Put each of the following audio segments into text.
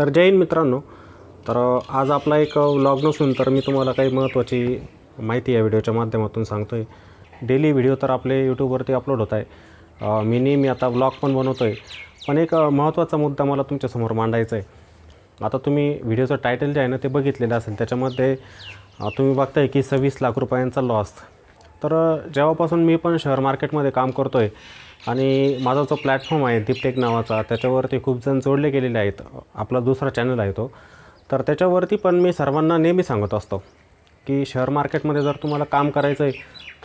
तर जय हिंद मित्रांनो. तर आज आपला एक व्लॉग नसून तर मी तुम्हाला काही महत्त्वाची माहिती या व्हिडिओच्या माध्यमातून सांगतो आहे डेली व्हिडिओ तर आपले यूट्यूबवरती अपलोड होत आहे. मी नेहमी आता व्लॉग पण बनवतो आहे पण एक महत्त्वाचा मुद्दा मला तुमच्यासमोर मांडायचा आहे. आता तुम्ही व्हिडिओचं टायटल जे आहे ना ते बघितलेलं असेल त्याच्यामध्ये तुम्ही बघताय की सव्वीस लाख रुपयांचा लॉस तर जेव्हापासून मी पण शेअर मार्केटमध्ये काम करतो आहे आणि माझा जो प्लॅटफॉर्म आहे दीपटेक नावाचा त्याच्यावरती खूप जण जोडले गेलेले आहेत. आपला दुसरा चॅनल आहे तो. तर त्याच्यावरती पण मी सर्वांना नेहमी सांगत असतो की शेअर मार्केटमध्ये जर तुम्हाला काम करायचं आहे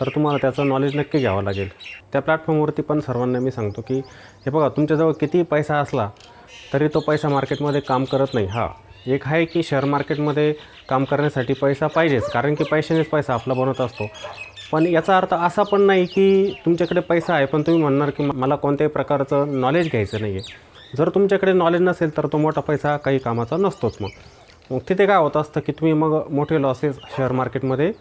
तर तुम्हाला त्याचं नॉलेज नक्की घ्यावं लागेल. त्या प्लॅटफॉर्मवरती पण सर्वांना मी सांगतो की हे बघा तुमच्याजवळ किती पैसा असला तरी तो पैसा मार्केटमध्ये काम करत नाही. हा एक आहे की शेअर मार्केटमध्ये काम करण्यासाठी पैसा पाहिजेच कारण की पैशानेच पैसा आपला बनत असतो. पण याचा अर्थ असा पण नाही की तुमच्याकडे पैसा आहे पण तुम्ही म्हणणार की मला कोणत्याही प्रकारचं नॉलेज घ्यायचं नाही आहे जर तुमच्याकडे नॉलेज नसेल तर तो मोठा पैसा काही कामाचा नसतोच मग. मग तिथे काय होत असतं की तुम्ही मग मोठे लॉसेस शेअर मार्केटमध्ये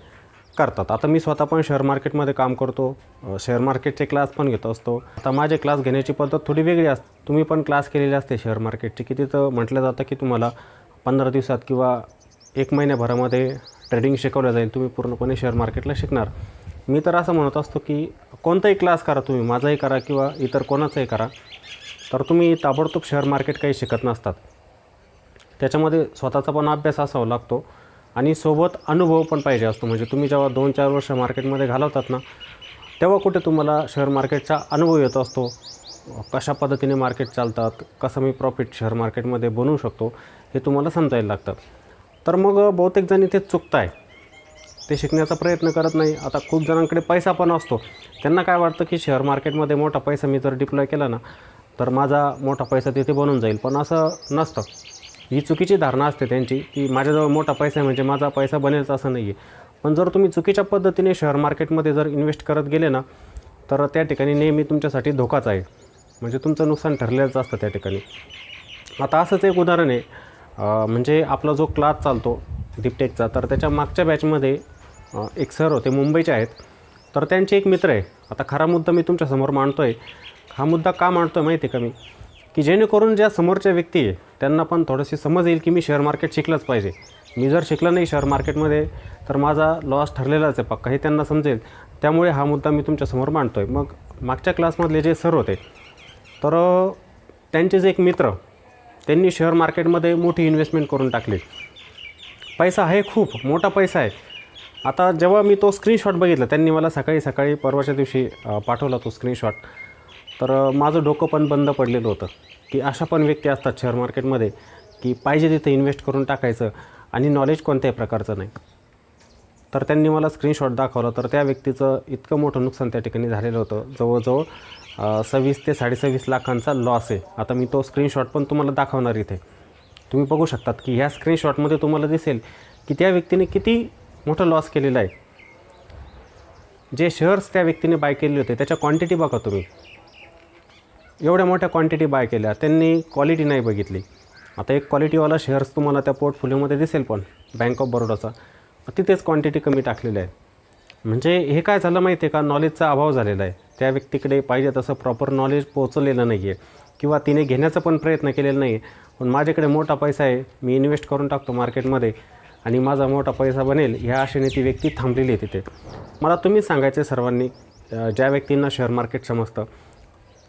करतात. आता मी स्वतः पण शेअर मार्केटमध्ये काम करतो. शेअर मार्केटचे क्लास पण घेत असतो. आता माझे क्लास घेण्याची पद्धत थोडी वेगळी असते. तुम्ही पण क्लास केलेले असते शेअर मार्केटची की तिथं म्हटलं जातं की तुम्हाला पंधरा दिवसात किंवा एक महिन्याभरामध्ये ट्रेडिंग शिकवलं जाईल तुम्ही पूर्णपणे शेअर मार्केटला शिकणार. मी तर असं म्हणत असतो की कोणताही क्लास करा तुम्ही माझाही करा किंवा इतर कोणाचाही करा तर तुम्ही ताबडतोब शेअर मार्केट काही शिकत नसतात. त्याच्यामध्ये स्वतःचा पण अभ्यास असावा लागतो आणि सोबत अनुभव पण पाहिजे असतो. म्हणजे तुम्ही जेव्हा दोन चार वर्ष मार्केटमध्ये घालवतात ना तेव्हा कुठे तुम्हाला शेअर मार्केटचा अनुभव येत असतो. कशा पद्धतीने मार्केट चालतात कसं मी प्रॉफिट शेअर मार्केटमध्ये बनवू शकतो हे तुम्हाला समजायला लागतं. तर मग बहुतेक जण इथे चुकताय. ते शिकण्याचा प्रयत्न करत नाही. आता खूप जणांकडे पैसा पण असतो. त्यांना काय वाटतं की शेअर मार्केटमध्ये मोठा पैसा मी जर डिप्लॉय केला ना तर माझा मोठा पैसा तिथे बनून जाईल. पण असं नसतं. ही चुकीची धारणा असते त्यांची की माझ्याजवळ मोठा पैसा आहे म्हणजे माझा पैसा बनेलच असं नाही आहे पण जर तुम्ही चुकीच्या पद्धतीने शेअर मार्केटमध्ये जर इन्व्हेस्ट करत गेले ना तर त्या ठिकाणी नेहमी तुमच्यासाठी धोकाच आहे. म्हणजे तुमचं नुकसान ठरलेलंच असतं त्या ठिकाणी. आता असंच एक उदाहरण आहे. म्हणजे आपला जो क्लास चालतो दीपटेकचा तर त्याच्या मागच्या बॅचमध्ये एक सर होते मुंबईचे आहेत. तर त्यांचे एक मित्र आहे. आता खरा मुद्दा मी तुमच्यासमोर मांडतो आहे हा मुद्दा का मांडतो आहे माहिती आहे का मी? की जेणेकरून ज्या समोरच्या व्यक्ती आहे त्यांना पण थोडीशी समज येईल की मी शेअर मार्केट शिकलंच पाहिजे. मी जर शिकलं नाही शेअर मार्केटमध्ये तर माझा लॉस ठरलेलाच आहे पक्का हे त्यांना समजेल. त्यामुळे हा मुद्दा मी तुमच्यासमोर मांडतो आहे मग मागच्या क्लासमधले जे सर होते तर त्यांचे जे एक मित्र त्यांनी शेअर मार्केटमध्ये मोठी इन्व्हेस्टमेंट करून टाकली. पैसा आहे खूप मोठा पैसा आहे. आता जेव्हा मी तो स्क्रीनशॉट बघितला त्यांनी मला सकाळी सकाळी परवाच्या दिवशी पाठवला तो स्क्रीनशॉट तर माझं डोकं पण बंद पडलेलं होतं की अशा पण व्यक्ती असतात शेअर मार्केटमध्ये की पाहिजे तिथं इन्व्हेस्ट करून टाकायचं आणि नॉलेज कोणत्याही प्रकारचं नाही. तर त्यांनी मला स्क्रीनशॉट दाखवला. तर त्या व्यक्तीचं इतकं मोठं नुकसान त्या ठिकाणी झालेलं होतं. जवळजवळ सव्वीस ते साडेसव्वीस लाखांचा लॉस आहे. आता मी तो स्क्रीनशॉट पण तुम्हाला दाखवणार इथे. तुम्ही बघू शकतात की ह्या स्क्रीनशॉटमध्ये तुम्हाला दिसेल की त्या व्यक्तीने किती मोठं लॉस केलेलं आहे. जे शेअर्स त्या व्यक्तीने बाय केले होते त्याच्या क्वांटिटी बघा तुम्ही. एवढ्या मोठ्या क्वांटिटी बाय केल्या. त्यांनी क्वालिटी नाही बघितली. आता एक क्वालिटीवाला शेअर्स तुम्हाला त्या पोर्टफोलिओमध्ये दिसेल पण बँक ऑफ बरोडाचा तिथेच क्वांटिटी कमी टाकलेली आहे. म्हणजे हे काय झालं माहिती आहे का नॉलेजचा अभाव झालेला आहे. त्या व्यक्तीकडे पाहिजे तसं प्रॉपर नॉलेज पोहोचलेलं नाही आहे किंवा तिने घेण्याचा पण प्रयत्न केलेला नाही आहे पण माझ्याकडे मोठा पैसा आहे मी इन्व्हेस्ट करून टाकतो मार्केटमध्ये आणि माझा मोठा पैसा बनेल ह्या आशेने ती व्यक्ती थांबलेली आहे तिथे. मला तुम्हीच सांगायचे सर्वांनी ज्या व्यक्तींना शेअर मार्केट समजतं.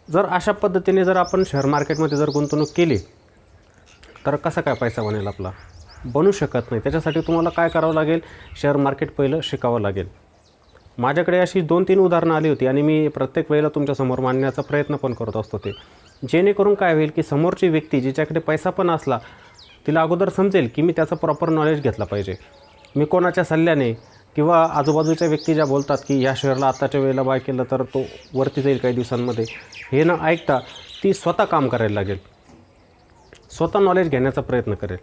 जर अशा पद्धतीने जर आपण शेअर मार्केटमध्ये जर गुंतवणूक केली तर कसा काय पैसा बनेल आपला? बनू शकत नाही. त्याच्यासाठी तुम्हाला काय करावं लागेल? शेअर मार्केट पहिलं शिकावं लागेल. माझ्याकडे अशी दोन तीन उदाहरणं आली होती आणि मी प्रत्येक वेळेला तुमच्यासमोर मांडण्याचा प्रयत्न पण करत असतो ते. जेणेकरून काय होईल की समोरची व्यक्ती जिच्याकडे पैसा पण असला तिला अगोदर समजेल की मी त्याचं प्रॉपर नॉलेज घेतला पाहिजे. मी कोणाच्या सल्ल्याने किंवा आजूबाजूच्या व्यक्ती ज्या बोलतात की या शेअरला आत्ताच्या वेळेला बाय केलं तर तो वरती जाईल काही दिवसांमध्ये हे न ऐकता ती स्वतः काम करायला लागेल. स्वतः नॉलेज घेण्याचा प्रयत्न करेल.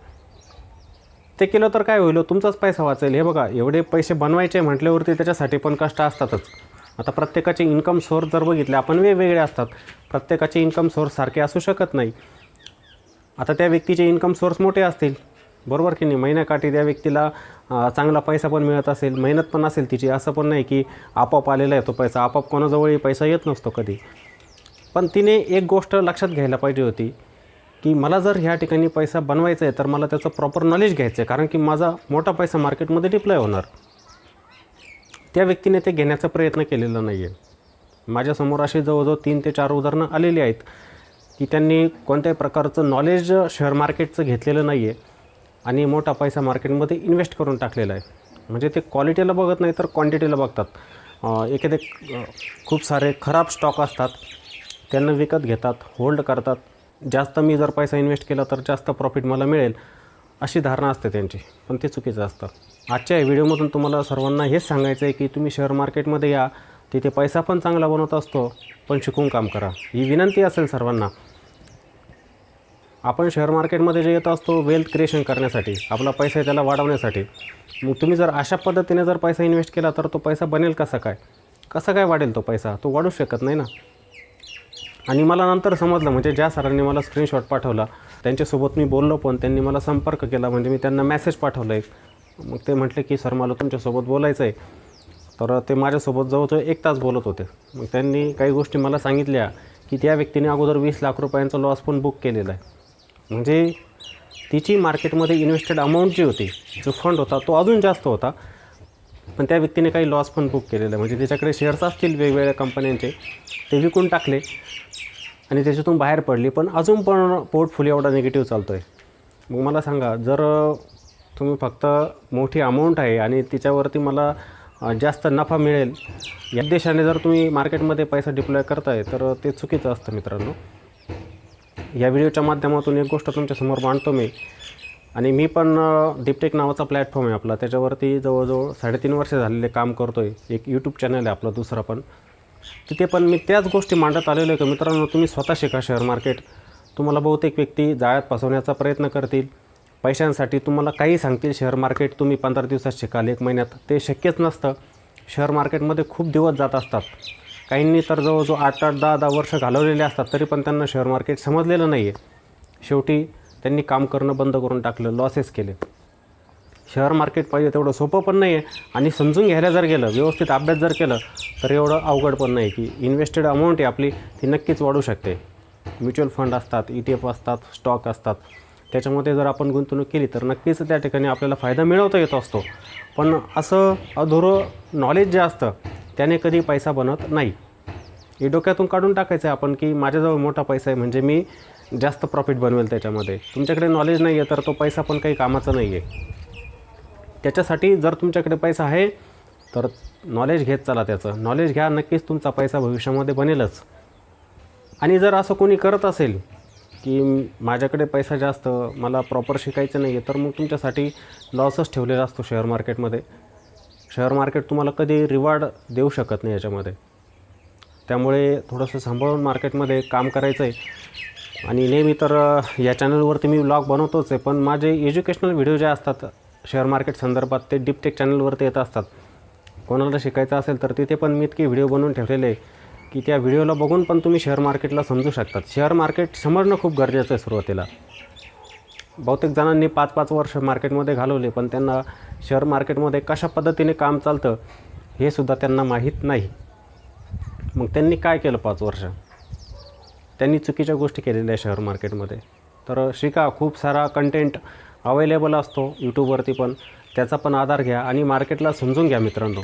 ते केलं तर काय होईल? तुमचाच पैसा वाचेल. हे बघा एवढे पैसे बनवायचे म्हटल्यावरती त्याच्यासाठी पण कष्ट असतातच. आता प्रत्येकाचे इन्कम सोर्स जर बघितले आपण वेगवेगळे असतात. प्रत्येकाचे इन्कम सोर्स सारखे असू शकत नाही. आता त्या व्यक्तीचे इन्कम सोर्स मोठे असतील. बरोबर की नाही? महिन्याकाठी त्या व्यक्तीला चांगला पैसा पण मिळत असेल मेहनत पण असेल तिची. असं पण नाही की आपोआप आलेला आहे तो पैसा. आपोआप कोणाजवळही पैसा येत नसतो कधी. पण तिने एक गोष्ट लक्षात घ्यायला पाहिजे होती. की मला जर ह्या ठिकाणी पैसा बनवायचा आहे तर मला त्याचं प्रॉपर नॉलेज घ्यायचं आहे कारण की माझा मोठा पैसा मार्केटमध्ये डिप्लॉय होणार. त्या व्यक्तीने ते घेण्याचा प्रयत्न केलेला नाही आहे माझ्यासमोर असे जवळजवळ तीन ते चार उदाहरणं आलेली आहेत की त्यांनी कोणत्याही प्रकारचं नॉलेज शेअर मार्केटचं घेतलेलं नाही आहे आणि मोठा पैसा मार्केटमध्ये इन्व्हेस्ट करून टाकलेला आहे. म्हणजे ते क्वालिटीला बघत नाही तर क्वांटिटीला बघतात. एखादे खूप सारे खराब स्टॉक असतात त्यांना विकत घेतात होल्ड करतात. जास्त मी जर पैसा इन्व्हेस्ट केला तर जास्त प्रॉफिट मला मिळेल अशी धारणा असते त्यांची. पण ते चुकीचं असतं. आजच्या या व्हिडिओमधून तुम्हाला सर्वांना हेच सांगायचं आहे की तुम्ही शेअर मार्केटमध्ये या तिथे पैसा पण चांगला बनवत असतो पण शिकून काम करा. ही विनंती असेल सर्वांना. आपण शेअर मार्केटमध्ये जे येत असतो वेल्थ क्रिएशन करण्यासाठी आपला पैसा त्याला वाढवण्यासाठी मग तुम्ही जर अशा पद्धतीने जर पैसा इन्व्हेस्ट केला तर तो पैसा बनेल कसा काय? कसा काय वाढेल तो पैसा? तो वाढू शकत नाही ना. आणि मला नंतर समजलं म्हणजे ज्या सरांनी मला स्क्रीनशॉट पाठवला त्यांच्यासोबत मी बोललो पण त्यांनी मला संपर्क केला म्हणजे मी त्यांना मेसेज पाठवला एक. मग ते म्हटले की सर मला तुमच्यासोबत बोलायचं आहे तर ते माझ्यासोबत जवळजवळ एक तास बोलत होते. मग त्यांनी काही गोष्टी मला सांगितल्या की त्या व्यक्तीने अगोदर वीस लाख रुपयांचा लॉस पण बुक केलेला आहे. म्हणजे तिची मार्केटमध्ये इन्व्हेस्टेड अमाऊंट जी होती जो फंड होता तो अजून जास्त होता. पण त्या व्यक्तीने काही लॉस पण बुक केलेला आहे. म्हणजे त्याच्याकडे शेअर्स असतील वेगवेगळ्या कंपन्यांचे ते विकून टाकले आणि त्याच्यातून बाहेर पडली. पण अजून पण पोर्टफोलिओ एवढा निगेटिव्ह चालतो आहे मग मला सांगा जर तुम्ही फक्त मोठी अमाऊंट आहे आणि तिच्यावरती मला जास्त नफा मिळेल या देशाने जर तुम्ही मार्केटमध्ये पैसा डिप्लॉय करताय तर ते चुकीचं असतं मित्रांनो. या व्हिडिओच्या माध्यमातून एक गोष्ट तुमच्यासमोर मांडतो मी. आणि मी पण डिपटेक नावाचा प्लॅटफॉर्म आहे आपला. त्याच्यावरती जवळजवळ साडेतीन वर्ष झालेले काम करतो आहे एक यूट्यूब चॅनल आहे आपलं दुसरं पण. तिथे पण मी त्याच गोष्टी मांडत आलेलो आहे की मित्रांनो तुम्ही स्वतः शिका शेअर मार्केट तुम्हाला बहुतेक व्यक्ती जाळ्यात फसवण्याचा प्रयत्न करतील. पैशांसाठी तुम्हाला काही सांगतील शेअर मार्केट तुम्ही पंधरा दिवसात शिकाल एक महिन्यात. ते शक्यच नसतं. शेअर मार्केटमध्ये खूप दिवस जात असतात. काहींनी तर जवळजवळ आठ आठ दहा दहा वर्ष घालवलेले असतात तरी पण त्यांना शेअर मार्केट समजलेलं नाही आहे शेवटी त्यांनी काम करणं बंद करून टाकलं लॉसेस केले. शेअर मार्केट पाहिजे तेवढं सोपं पण नाही आहे आणि समजून घ्यायला जर गेलं व्यवस्थित अभ्यास जर केलं तर एवढं अवघड पण नाही की इन्व्हेस्टेड अमाऊंट आहे आपली ती नक्कीच वाढू शकते. म्युच्युअल फंड असतात ई टी एफ असतात स्टॉक असतात. त्याच्यामध्ये जर आपण गुंतवणूक केली तर नक्कीच त्या ठिकाणी आपल्याला फायदा मिळवता येत असतो. पण असं अधुरं नॉलेज जे असतं त्याने कधी पैसा बनत नाही. हे डोक्यातून काढून टाकायचं आहे आपण की माझ्याजवळ मोठा पैसा आहे म्हणजे मी जास्त प्रॉफिट बनवेल त्याच्यामध्ये. तुमच्याकडे नॉलेज नाही आहे तर तो पैसा पण काही कामाचा नाही आहे त्याच्यासाठी जर तुमच्याकडे पैसा आहे तर नॉलेज घेत चला त्याचं. नॉलेज घ्या नक्कीच तुमचा पैसा भविष्यामध्ये बनेलच. आणि जर असं कोणी करत असेल की माझ्याकडे पैसा जास्त मला प्रॉपर शिकायचं नाही आहे तर मग तुमच्यासाठी लॉसच ठेवलेला असतो शेअर मार्केटमध्ये शेअर मार्केट तुम्हाला कधी रिवॉर्ड देऊ शकत नाही याच्यामध्ये. त्यामुळे थोडंसं सांभाळून मार्केटमध्ये काम करायचं आहे आणि नेहमी तर या चॅनलवरती मी व्लॉग बनवतोच आहे पण माझे एज्युकेशनल व्हिडिओ जे असतात शेअर मार्केट संदर्भात ते डीपटेक चॅनलवरती येत असतात. कोणाला शिकायचं असेल तर तिथे पण मी इतके व्हिडिओ बनवून ठेवलेले आहे की त्या व्हिडिओला बघून पण तुम्ही शेअर मार्केटला समजू शकतात. शेअर मार्केट समजणं खूप गरजेचं आहे सुरुवातीला. बहुतेक जणांनी पाच पाच वर्ष मार्केटमध्ये घालवले पण त्यांना शेअर मार्केटमध्ये कशा पद्धतीने काम चालतं हे सुद्धा त्यांना माहीत नाही. मग त्यांनी काय केलं पाच वर्ष? त्यांनी चुकीच्या गोष्टी केलेल्या आहे शेअर मार्केटमध्ये. तर शिका खूप सारा कंटेंट अवेलेबल असतो यूट्यूबवरती पण. त्याचा पण आधार घ्या आणि मार्केटला समजून घ्या मित्रांनो.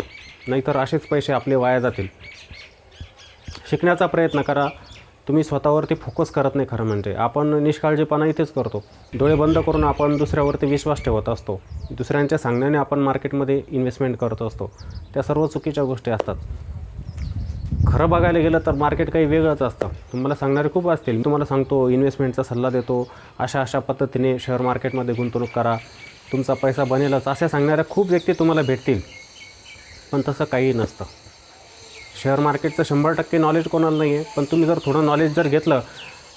नाहीतर असेच पैसे आपले वाया जातील. शिकण्याचा प्रयत्न करा. तुम्ही स्वतःवरती फोकस करत नाही खरं म्हणजे. आपण निष्काळजीपणा इथेच करतो. डोळे बंद करून आपण दुसऱ्यावरती विश्वास ठेवत असतो. दुसऱ्यांच्या सांगण्याने आपण मार्केटमध्ये इन्व्हेस्टमेंट करत असतो. त्या सर्व चुकीच्या गोष्टी असतात. खरं बघायला गेलं तर मार्केट काही वेगळंच असतं. तुम्हाला सांगणारे खूप असतील. तुम्हाला सांगतो इन्व्हेस्टमेंटचा सल्ला देतो. अशा अशा पद्धतीने शेअर मार्केटमध्ये गुंतवणूक करा. तुमचा पैसा बनेलच. अशा सांगणाऱ्या खूप व्यक्ती तुम्हाला भेटतील. पण तसं काही नसतं. शेअर मार्केटचं शंभर टक्के नॉलेज कोणाला नाही आहे पण तुम्ही जर थोडं नॉलेज जर घेतलं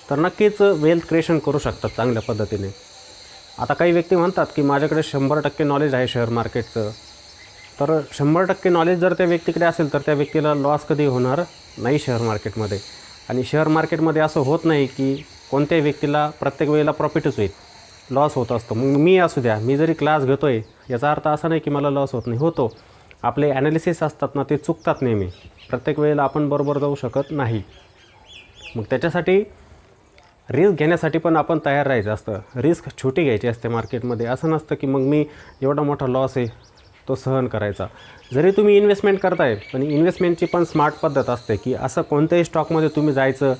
तर नक्कीच वेल्थ क्रिएशन करू शकतात चांगल्या पद्धतीने. आता काही व्यक्ती म्हणतात की माझ्याकडे शंभर टक्के नॉलेज आहे शेअर मार्केटचं तर शंभर टक्के नॉलेज जर त्या व्यक्तीकडे असेल तर त्या व्यक्तीला लॉस कधी होणार नाही शेअर मार्केटमध्ये आणि शेअर मार्केटमध्ये असं होत नाही की कोणत्याही व्यक्तीला प्रत्येक वेळेला प्रॉफिटच होईल. लॉस होत असतो. मग मी असू द्या मी जरी क्लास घेतो आहे याचा अर्थ असा नाही की मला लॉस होत नाही. होतो. आपले ॲनालिसिस असतात ना ते चुकतात नेहमी. प्रत्येक वेळेला आपण बरोबर जाऊ शकत नाही. मग त्याच्यासाठी रिस्क घेण्यासाठी पण आपण तयार राहायचं असतं. रिस्क छोटी घ्यायची असते मार्केटमध्ये असं नसतं की मग मी एवढा मोठा लॉस आहे तो सहन करायचा. जरी तुम्ही इन्व्हेस्टमेंट करताय पण इन्व्हेस्टमेंटची पण स्मार्ट पद्धत असते की असं कोणत्याही स्टॉकमध्ये तुम्ही जायचं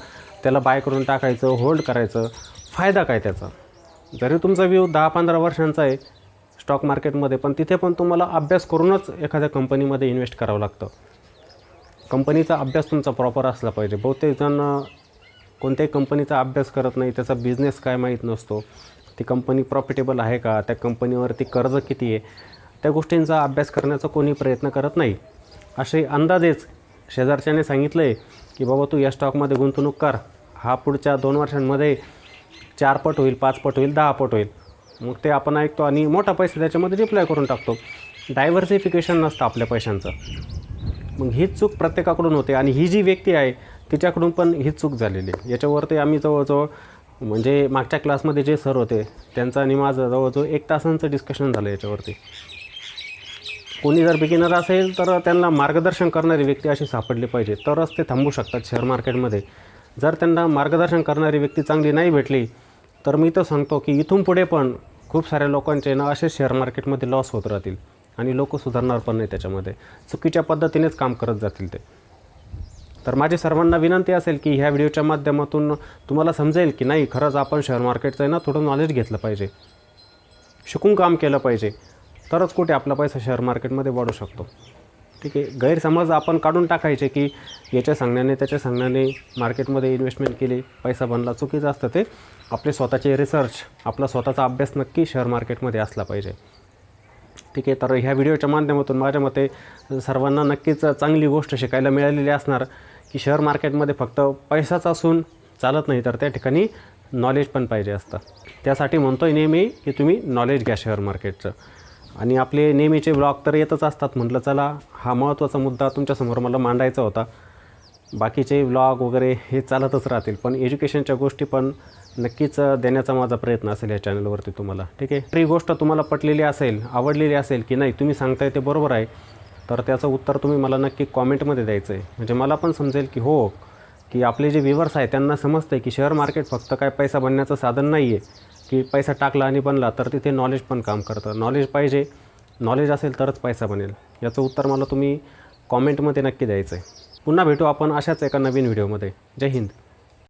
त्याला बाय करून टाकायचं होल्ड करायचं फायदा काय त्याचा? जरी तुमचा व्ह्यू दहा पंधरा वर्षांचा आहे स्टॉक मार्केटमध्ये पण तिथे पण तुम्हाला अभ्यास करूनच एखाद्या कंपनीमध्ये इन्व्हेस्ट करावं लागतं. कंपनीचा अभ्यास तुमचा प्रॉपर असला पाहिजे. बहुतेक जण कोणत्याही कंपनीचा अभ्यास करत नाही त्याचा बिझनेस काय माहीत नसतो. ती कंपनी प्रॉफिटेबल आहे का? त्या कंपनीवरती कर्ज किती आहे? त्या गोष्टींचा अभ्यास करण्याचा कोणी प्रयत्न करत नाही. असे अंदाजेच शेजारच्याने सांगितलं आहे की बाबा तू या स्टॉकमध्ये गुंतवणूक कर. हा पुढच्या दोन वर्षांमध्ये चार पट होईल पाच पट होईल दहा पट होईल. मग ते आपण ऐकतो आणि मोठा पैसा त्याच्यामध्ये रिप्लाय करून टाकतो. डायव्हर्सिफिकेशन नसतं आपल्या पैशांचं. मग हीच चूक प्रत्येकाकडून होते आणि ही जी व्यक्ती आहे तिच्याकडून पण हीच चूक झालेली आहे. याच्यावरती आम्ही जवळजवळ म्हणजे मागच्या क्लासमध्ये जे सर होते त्यांचं आणि माझं जवळजवळ एक तासांचं डिस्कशन झालं याच्यावरती. कोणी जर बिगिनर असेल तर त्यांना मार्गदर्शन करणारी व्यक्ती अशी सापडली पाहिजे. तरच ते थांबू शकतात शेअर मार्केटमध्ये जर त्यांना मार्गदर्शन करणारी व्यक्ती चांगली नाही भेटली तर मी तर सांगतो की इथून पुढे पण खूप साऱ्या लोकांचे ना असे शेअर मार्केटमध्ये लॉस होत राहतील आणि लोक सुधारणार पण नाही त्याच्यामध्ये. चुकीच्या पद्धतीनेच काम करत जातील ते. तर माझी सर्वांना विनंती असेल की ह्या व्हिडिओच्या माध्यमातून तुम्हाला समजेल की नाही खरंच आपण शेअर मार्केटचं आहे ना थोडं नॉलेज घेतलं पाहिजे. शिकून काम केलं पाहिजे. तरच कुठे आपला पैसा शेअर मार्केटमध्ये वाढू शकतो. ठीक आहे गैरसमज आपण काढून टाकायचे की याच्या सांगण्याने त्याच्या सांगण्याने मार्केटमध्ये इन्व्हेस्टमेंट केली पैसा बनला चुकीचं असतं ते. आपले स्वतःचे रिसर्च आपला स्वतःचा अभ्यास नक्की शेअर मार्केटमध्ये असला पाहिजे. ठीक आहे तर ह्या व्हिडिओच्या माध्यमातून माझ्या मते सर्वांना नक्कीच चांगली गोष्ट शिकायला मिळालेली असणार की शेअर मार्केटमध्ये फक्त पैसाच असून चालत नाही तर त्या ठिकाणी नॉलेज पण पाहिजे असतं. त्यासाठी म्हणतो आहे नेहमी की तुम्ही नॉलेज घ्या शेअर मार्केटचं आणि आपले नेहमीचे ब्लॉग तर येतच असतात. म्हटलं चला हा महत्त्वाचा मुद्दा तुमच्यासमोर मला मांडायचा होता. बाकीचे ब्लॉग वगैरे हे चालतच राहतील पण एज्युकेशनच्या गोष्टी पण नक्कीच देण्याचा माझा प्रयत्न असेल या चॅनलवरती तुम्हाला. ठीक आहे? ही गोष्ट तुम्हाला पटलेली असेल आवडलेली असेल की नाही तुम्ही सांगताय ते बरोबर आहे. तर त्याचं उत्तर तुम्ही मला नक्की कॉमेंटमध्ये द्यायचं आहे म्हणजे मला पण समजेल की हो की आपले जे व्ह्युअर्स आहे त्यांना समजतं आहे की शेअर मार्केट फक्त काय पैसा बनण्याचं साधन नाही आहे की पैसा टाकला आणि बनला तर तिथे नॉलेज पण काम करतं. नॉलेज पाहिजे. नॉलेज असेल तरच पैसा बनेल. याचं उत्तर मला तुम्ही कॉमेंटमध्ये नक्की द्यायचं आहे पुन्हा भेटू आपण अशाच एका नवीन व्हिडिओमध्ये जय हिंद.